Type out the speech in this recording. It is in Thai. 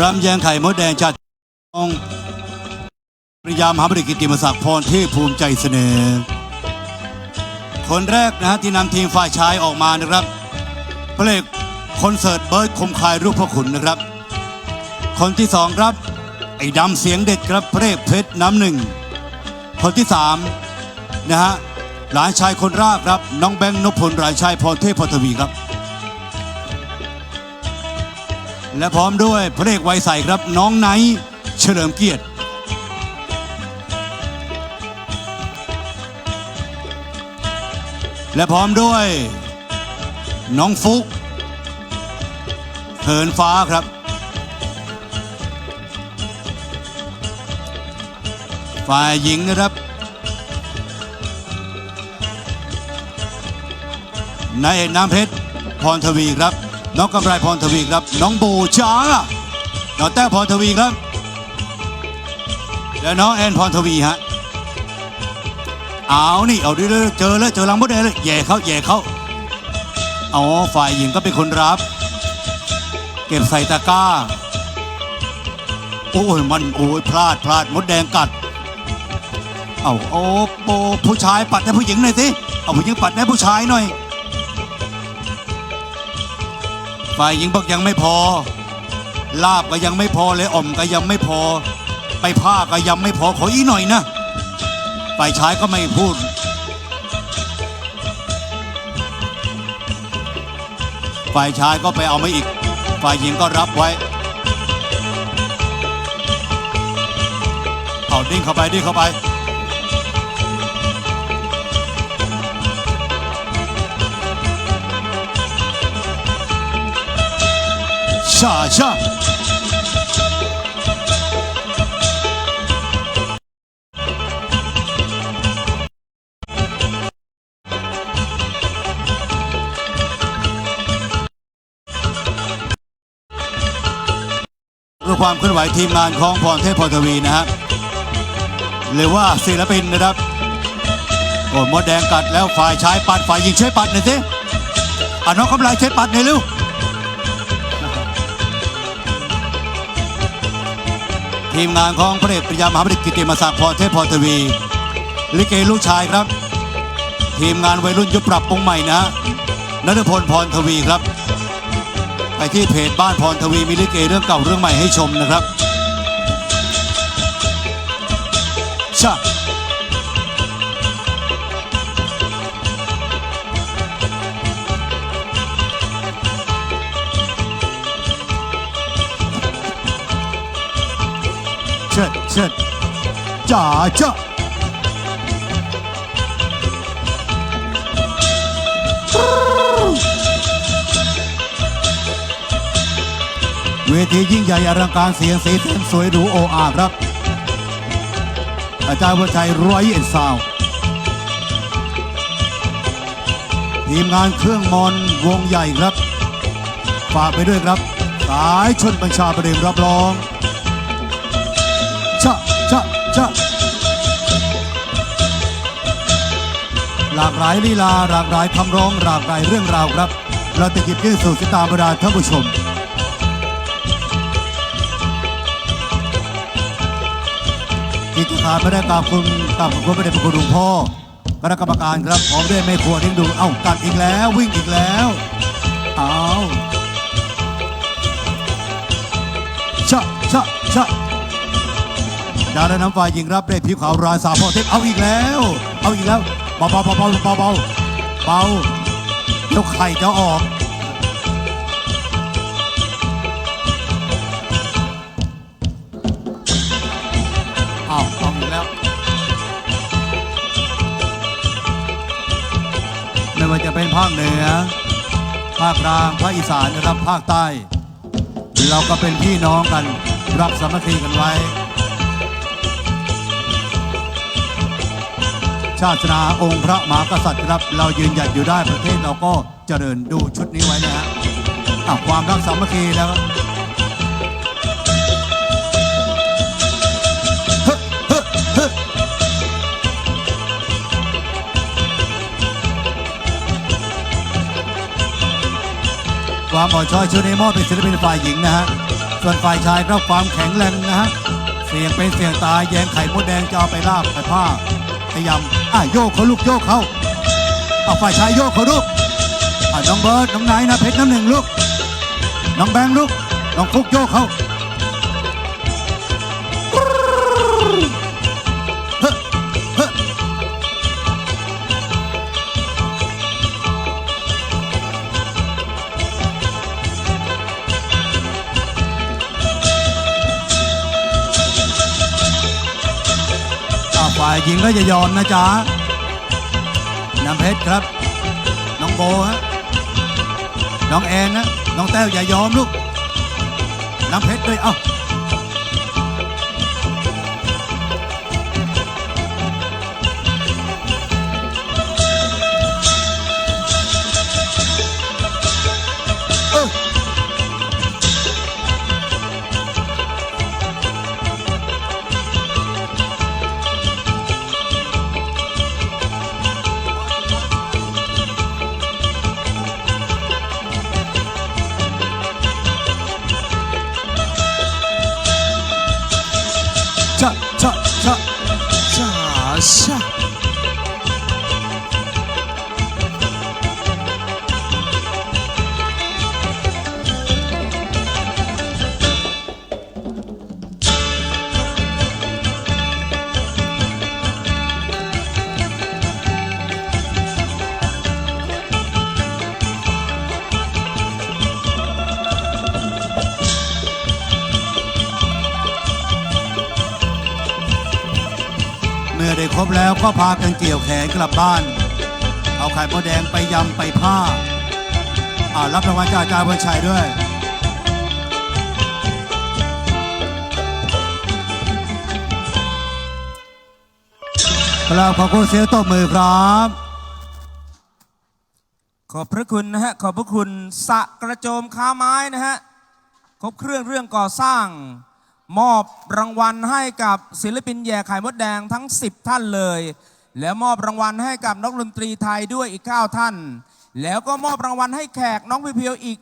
รำแยงไข่มดแดงจัดองปริยามหาบริกิติมศักดิ์พรเทพภูมิใจเสนอ คนแรกนะฮะที่นำทีมฝ่ายชายออกมานะครับเพลงคอนเสิร์ตเบิร์ดคมคายรูปพระขุนนะครับ คนที่สองครับ ไอ้ดำเสียงเด็ดครับเพลงเพชรน้ำหนึ่ง คนที่สามนะฮะหลานชายคนแรกครับ น้องแบงค์นพพลหลานชายพรเทพพรทวีครับ และพร้อมด้วยพระเอกไวยใสครับน้องไนท์เฉลิมเกียรติ และพร้อมด้วย น้องฟุกเหินฟ้าครับ ฝ่ายหญิงนะครับนายเอกน้ำเพชรพรทวีครับ น้องกำไรพรทวีครับ น้องบูช้าน้องแต้วพรทวีครับ และน้องแอนพรทวีฮะเอานี่เอาดิเจอแล้วเจอลังมดแดงเลยแย่เขาแย่เขาอ๋อฝ่ายหญิงก็เป็นคนรับ เก็บใส่ตะกร้า โอ้ยมันโอ้ยพลาดพลาดมดแดงกัด เอาโอ้โปผู้ชายปัดให้ผู้หญิงหน่อยสิเอาผู้หญิงปัดให้ผู้ชายหน่อย ฝ่ายหญิงบอกยังไม่พอ ลาบก็ยังไม่พอเลยอ่อมก็ยังไม่พอ ไปผ้าก็ยังไม่พอขออีกหน่อยนะฝ่ายชายก็ไม่พูด ฝ่ายชายก็ไปเอามาอีก ฝ่ายหญิงก็รับไว้เอาดิ้งเข้าไปดิ้งเข้าไป ชาชาเพื่อความเคลื่อนไหวทีมงานของพรเทพพรทวีนะฮะหรือว่าศิลปินนะครับโอ้มดแดงกัดแล้วฝ่ายชายปัดฝ่ายหญิงช่วยปัดหน่อยสิอะน้องกำไรช่วยปัดหน่อยเร็ว ทีมงานของพระเอกปริยามหาบริกิติมศักดิ์พรเทพพรทวี ลิเกลูกชายครับ ทีมงานวัยรุ่นยุปรับปรุงใหม่นะนัทพลพรทวีครับ ไปที่เพจบ้านพรทวีมีลิเกเรื่องเก่าเรื่องใหม่ให้ชมนะครับชะ เชิดเชิดจ๋าจ้าเวทียิ่งใหญ่อลังการเสียงสีสันสวยหรูโออาครับ อาจารย์วัชัยร้อยเอ็ดซาวทีมงานเครื่องมอนวงใหญ่ครับ ฝากไปด้วยครับ สายชนบัญชาประเด็นรับรอง ชะชะชะหลากหลายลีลาหลากหลายคำร้องหลากหลายเรื่องราวครับ เราจะหยิบยื่นสู่สายตาบรรดาท่านผู้ชมที่จะขาไม่ได้กราบคุณกราบขอบคุณพระเดชพระคุณหลวงพ่อคณะกรรมการครับพร้อมด้วยแม่ครัวที่ดูเอ้ากัดอีกแล้ววิ่งอีกแล้วเอาชะชะชะ ดาวและน้ำฝ่ายิงรับได้ผิวขาวราสาพ่อเทพเอาอีกแล้ว เอาอีกแล้วเบาเบาเบาเบาเบาเบาเบาเดี๋ยวไข่จะออกอ้าวเอาอีกแล้วไม่ว่าจะเป็นภาคเหนือ ภาคกลางภาคอีสานนะครับภาคใต้ เราก็เป็นพี่น้องกันรักสามัคคีกันไว้ ชาตินาองค์พระมหากษัตริย์ครับ เรายืนหยัดอยู่ได้ประเทศเราก็เจริญดูชุดนี้ไว้นะฮะความรักสามัคคีแล้วความอ่อนช้อยชุดนี้มอบเป็นศิลปินฝ่ายหญิงนะฮะ ส่วนฝ่ายชายรับความแข็งแรงนะฮะ เสียงเป็นเสียงตายแยงไข่มดแดงจะเอาไปลาบไปผ้า พยายามอะโยกเขาลูกโยกเขาเอาฝ่ายชายโยกเขาลูกอะน้องเบิร์ดน้องไนายนะเพชรน้ำหนึ่งลูกน้องแบงค์ลูกน้องฟุกโยกเขา ฝ่ายหญิงก็จะยอมนะจ๊ะน้ำเพชรครับ น้องโบฮะน้องแอนนะน้องแต้วอย่ายอมลูกน้ำเพชรด้วยเอ้า ชะชะ ได้ครบแล้วก็พากันเกี่ยวแขนกลับบ้าน เอาไข่มดแดงไปยำไปผ้าอ่ารับรางวัลจากอาจารย์วันชัยด้วยครับขอบคุณเสียงตบมือครับ ขอบพระคุณนะฮะ ขอบพระคุณสะกระโจมค้าไม้นะฮะ ครบเครื่องเรื่องก่อสร้าง มอบรางวัลให้กับศิลปินแย่ไข่มดแดงทั้ง 10 ท่านเลย แล้วมอบรางวัลให้กับนักดนตรีไทยด้วยอีก 9 ท่าน แล้วก็มอบรางวัลให้แขกน้องพิเพียวอีก